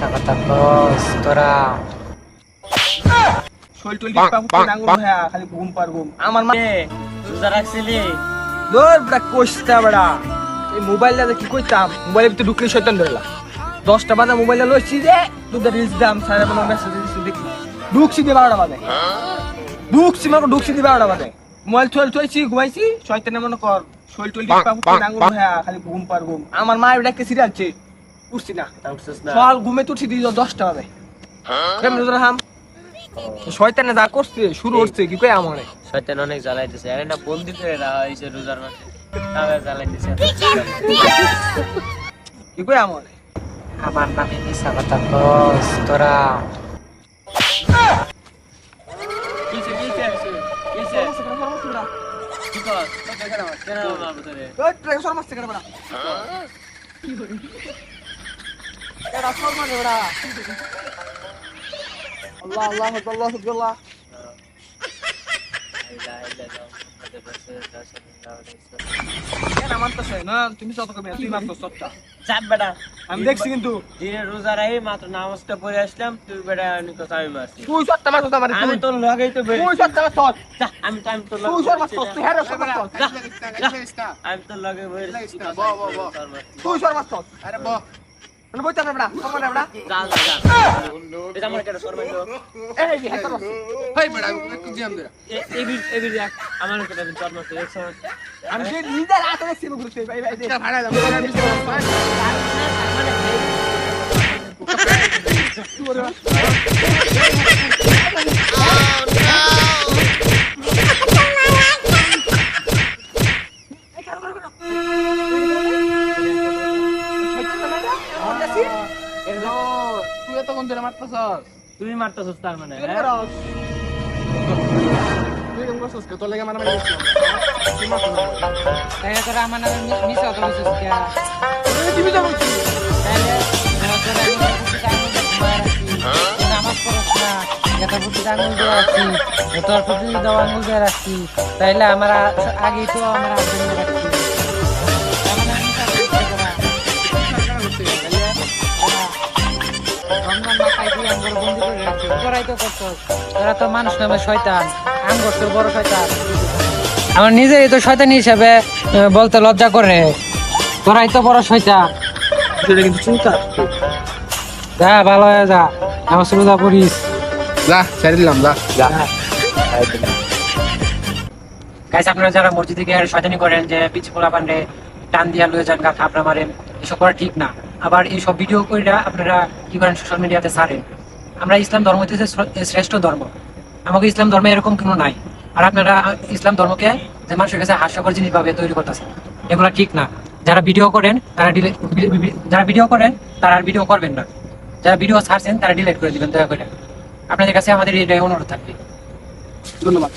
মিশা কথা কস তোরা শৈল টৈল টিপা ফুটে হ্যাঁ খালি ঘুম পার ঘুম আমার মা রাখছিলি বেটা এই কি কইতাম ঢুকলে শয়তান ধরলা দশটা বাজে লইছি যে রিলস দাম সারা কোনো মেসেজ দিছি দেখি ঢুকছি দিয়ে বারোটা বাজে ঢুকছি মানে ঢুকছি দিয়ে মোবাইল থুয়েল থুয়েছি ঘুমাইছি শয়তানে মনে কর শৈল টৈল টিপা ফুটে হ্যাঁ খালি ঘুম পার ঘুম আমার মা সিরিয়ালছে উঠছি না তা উঠছিস না। সকাল ঘুমে দশটা বাজে কেমন হাম? শয়তানে যা করছে শুরু হচ্ছে কি কই আমারে? শয়তান অনেক জ্বালাইতেছে। আরে না বন্দি রোজার মাসে তাহলে জ্বালাইতেছে। কি কই আমারে? আমার নামে মিশা কথা কস তোরা। কিসে? কিসে কিসে কি কর কেন মারবো তোরে? ওই ট্রেন সর মারছে কেন বড়া এটা সর মারে বড়া আল্লাহ আমি দেখছি কিন্তু রোজা রাখি মাত্র নামাজটা পড়ে আসলাম তুই বেটা আমি তুই সবটা মারতো আমি তোর লগেই তো তুই মারতো আমি তো আমি তোর তুই হ্যাঁ আমি তোর লগে আরে বহ মানে বইতে না বড়া সর মারে বড়া যা যা যা এটা আমার কেন সর মাইলো এই হ্যাঁ মারতো হেই বেড়া কি জিয়াম দে এবি এবি দেখ আমার কেন সর মারছে এক সময় আমি যে নিজের হাতে দেখছি ঘুরতে ভাই ভাই এটা ভাড়া দাও তুই এত কোন ধরে মারতেছস? তুই মারতেছিস তার মানে তুই? কেমন করছস কে তোর লাগে মারা মারি তুই তোরা আমার নামে কে নামাজ পড়স না। আঙুল দিয়ে রাখছি। তোর প্রতি দাও আঙুল দিয়ে রাখছি। তাইলে আমার আগেই তো আমার আঙুল রাখছি। রমজান মাথায় তুই আঙ্গুর বন্দি করে রাখছিস তোরাই তো করছস তোরা তো মানুষ নামে শয়তান আঙ্গুর তোর বড় শয়তান। আমার নিজেরই তো শয়তানি হিসাবে বলতে লজ্জা করে। তোরাই তো বড় শয়তান। সেটা কিন্তু চিন্তা। যা ভালো হয়ে যা। আমার সুবিধা করিস। যা ছেড়ে দিলাম যা গাইস আপনারা যারা মসজিদে গিয়ে শয়তানি করেন যে পিছি পোলা পান্ডে টান দিয়া লয়ে যান গা থাপড়া মারেন এসব করা ঠিক না। আবার এইসব ভিডিও কইরা আপনারা কি করেন সোশ্যাল মিডিয়াতে ছাড়েন আমরা ইসলাম ধর্ম হইতেছে শ্রেষ্ঠ ধর্ম। আমাকে ইসলাম ধর্মে এরকম কোনো নাই। আর আপনারা ইসলাম ধর্মকে যে মানুষের কাছে হাস্যকর জিনিস ভাবে তৈরি করতেছেন, এগুলো ঠিক না। যারা ভিডিও করেন, তারা ডিলেট যারা ভিডিও করেন, তারা আর ভিডিও করবেন না। যারা ভিডিও ছাড়ছেন, তারা ডিলেট করে দিবেন, দয়া করে। আপনাদের কাছে আমাদের এটাই অনুরোধ থাকবে। ধন্যবাদ।